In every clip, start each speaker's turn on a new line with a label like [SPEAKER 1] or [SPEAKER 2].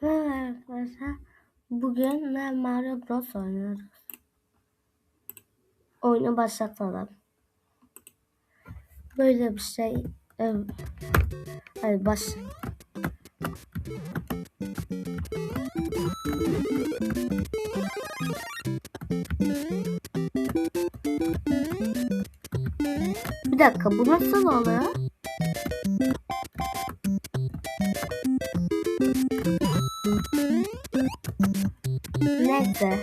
[SPEAKER 1] Merhaba arkadaşlar. Bugün ne Mario Bros oynuyoruz. Oyunu başlatalım. Böyle bir şey. Evet. Hadi başla. Bir dakika bu nasıl oluyor? Neyse.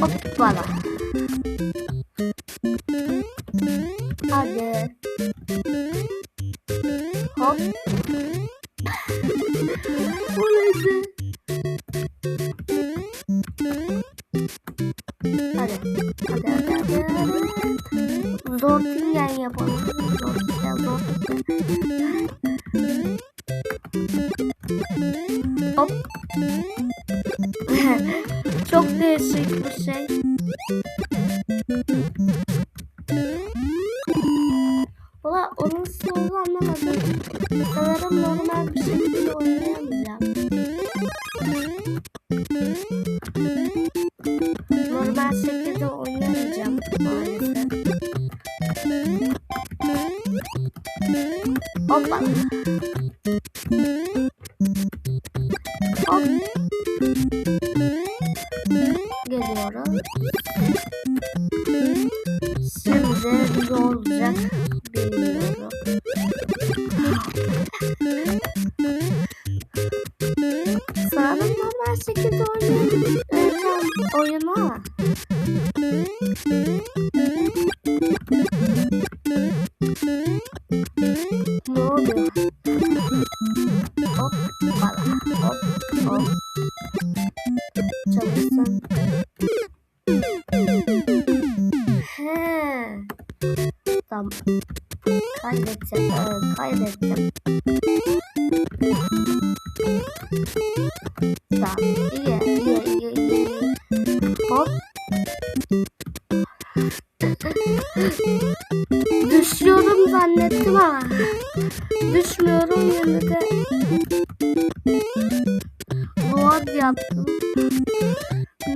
[SPEAKER 1] Hoppala. Hadi. Hop. Bu neydi? Hadi. Çok değişik bir şey. Valla onun olduğunu anlamadım. Sanırım normal bir şekilde oynayamayacağım. Normal şekilde oynayamayacağım maalesef. Hoppa. Normal şekilde oynayacağım oyunu ama. Ne oluyor? Hop bala hop hop. Çalışsın. He. Tamam. Kaydedeceğim. Evet, kaydettim. İyi, iyi, iyi, iyi. Hop. Düşüyorum zannettim ama. Düşmüyorum yine de. Boğaz yaptım.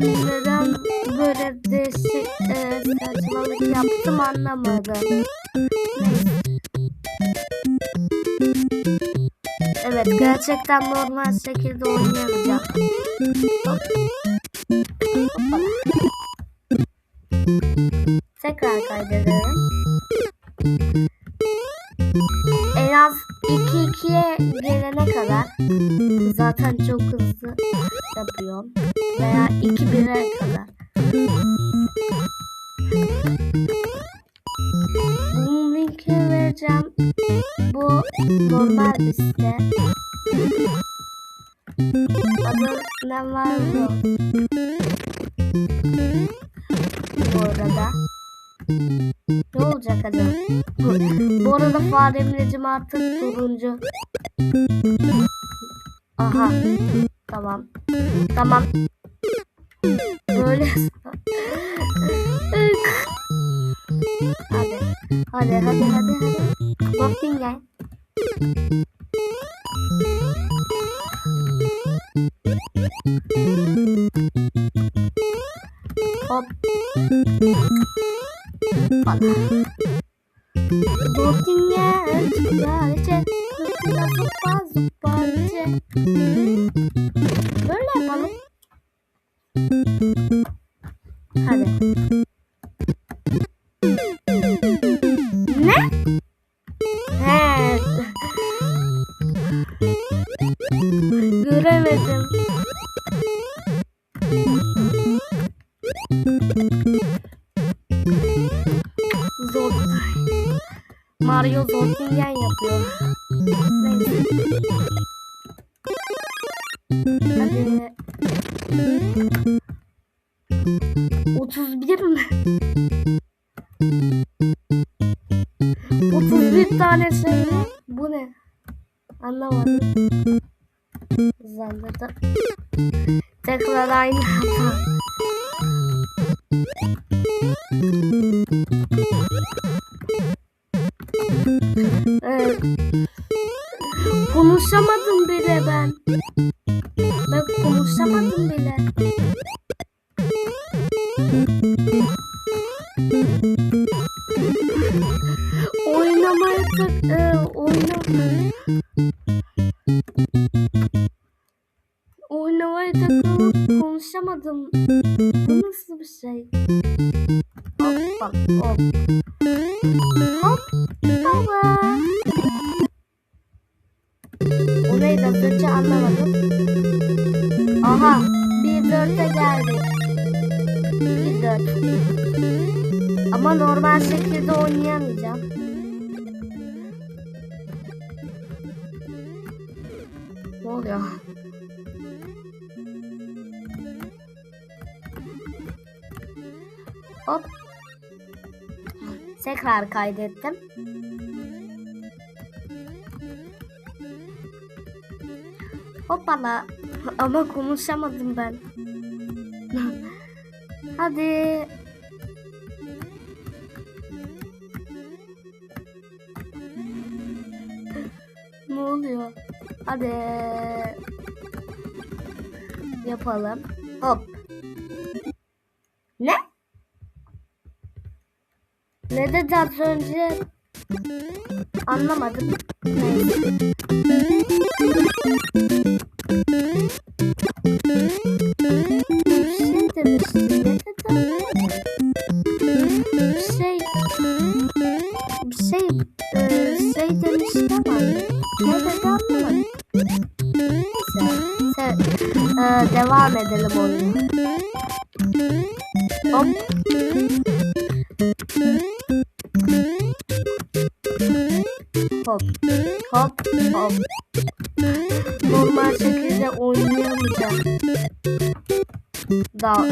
[SPEAKER 1] Neden böyle değişik e, saçmalık yaptım anlamadım. Gerçekten normal şekilde. Hoppala. Tekrar kaydedelim. En az 2-2'ye gelene kadar zaten çok hızlı yapıyorum. Veya 2-1'e kadar. Bunun linkini vereceğim. Bu normal site. Adı ne var bu? Arada. Ne olacak acaba? Bu, bu arada fare ilacım artık turuncu. Aha. Tamam. Tamam. Böyle. hadi. Hadi hadi hadi hadi. Bakayım gel. Hop. Bana. Dokingen güzelce kırkına zıppa zıpparca. Böyle yapalım. Hadi. Mario Zortingen yapıyor. Neyse. Hadi. 31 mi? 31 tane şey? Bu ne? Anlamadım. Zannederdim. Tekrar aynı hata. Konuşamadım bile ben. Ben konuşamadım bile. Orayı da önce anlamadım. Aha bir dörtte geldik. Bir dört. Ama normal şekilde oynayamayacağım. Ne oluyor? Hop. Tekrar kaydettim. Hoppala. Ama konuşamadım ben. Hadi. ne oluyor? Hadi. Yapalım. Hop. Ne? Ne dedi az önce? Anlamadım. Neyse. Bir şey şey... E, şey demişti ama ne dedi e, devam edelim oyuna. Hop. Hop. Hop. Hop. Normal şekilde oynayamayacağım. Daha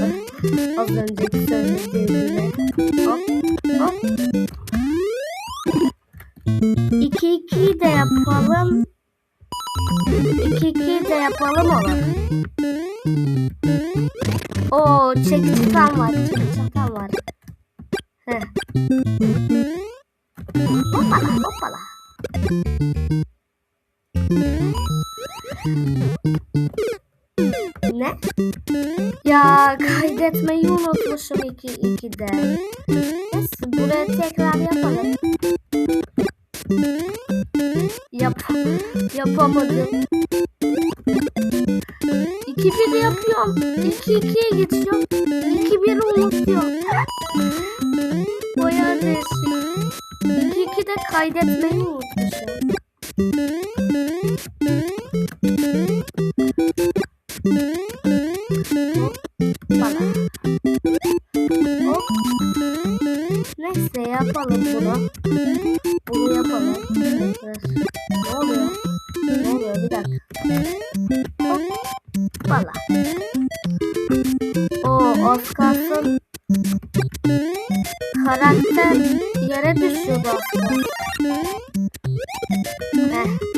[SPEAKER 1] az önceki söylediğim gibi. Hop. Hop. 2-2 de yapalım. 2-2 de yapalım oğlum. Oo tam var. Tam var. Heh. Hoppala hoppala. Ne? Ya kaydetmeyi unutmuşum iki, ikide. Neyse buraya tekrar yapalım. Yap yapamadım. İki bir yapıyorum. İki ikiye geçiyorum. İki bir unutuyorum. Bayağı değişik. İki iki de kaydetmeyi unutmuşum. Bana. Hop. Neyse yapalım bunu. Bunu yapalım. Ne oluyor? Ne oluyor? Bir dakika. Hop. Bala. O az kalsın karakter yere düşüyordu aslında. Heh.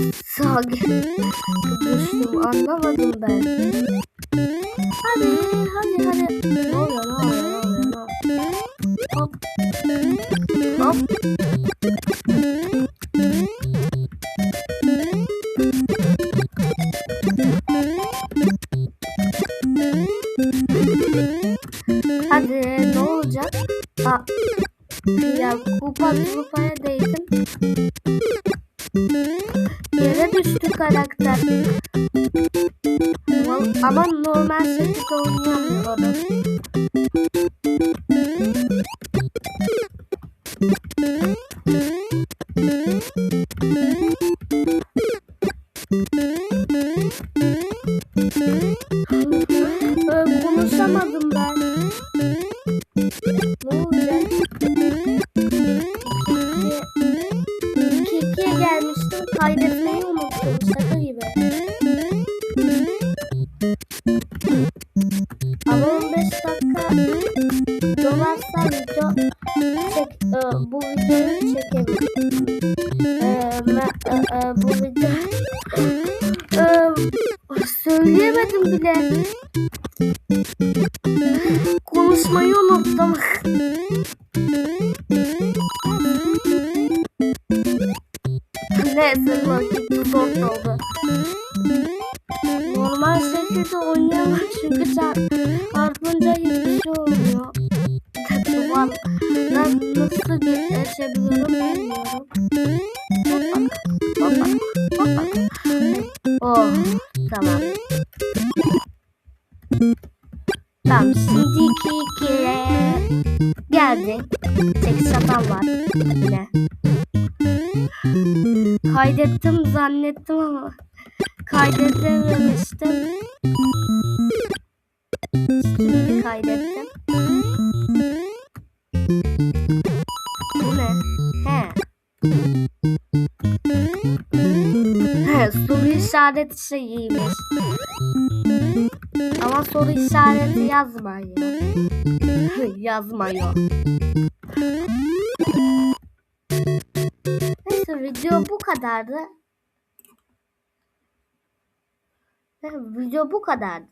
[SPEAKER 1] E, sağa düştüm anlamadım ben. Hadi hadi hadi. Ne oluyor ne oluyor ne oluyor? Hop. Hop. Hadi ne olacak? Aa, ya kupa kupaya değdim. Düştü karakter. Ama- normal şekilde oynayamıyorum. Ee, dolarsa video çek, e, bu videoyu çekebilirim. E, e, e, bu video e, söyleyemedim bile. Konuşmayı unuttum. Neyse vakit zor oldu. Normal şekilde oynayamam çünkü çarpınca hiçbir şey olmuyor. Ulan ben nasıl geçebiliyorum bilmiyorum. Oh, tamam. Tamam, şimdi iki ikiye geldi. Tek şatam var yine. Kaydettim zannettim ama kaydedememiştim. Şimdi kaydettim. Bu ne? He. He, soru işareti şeyiymiş. Ama soru işareti yazmıyor. yazmıyor. Neyse video bu kadardı. Video bu kadardı.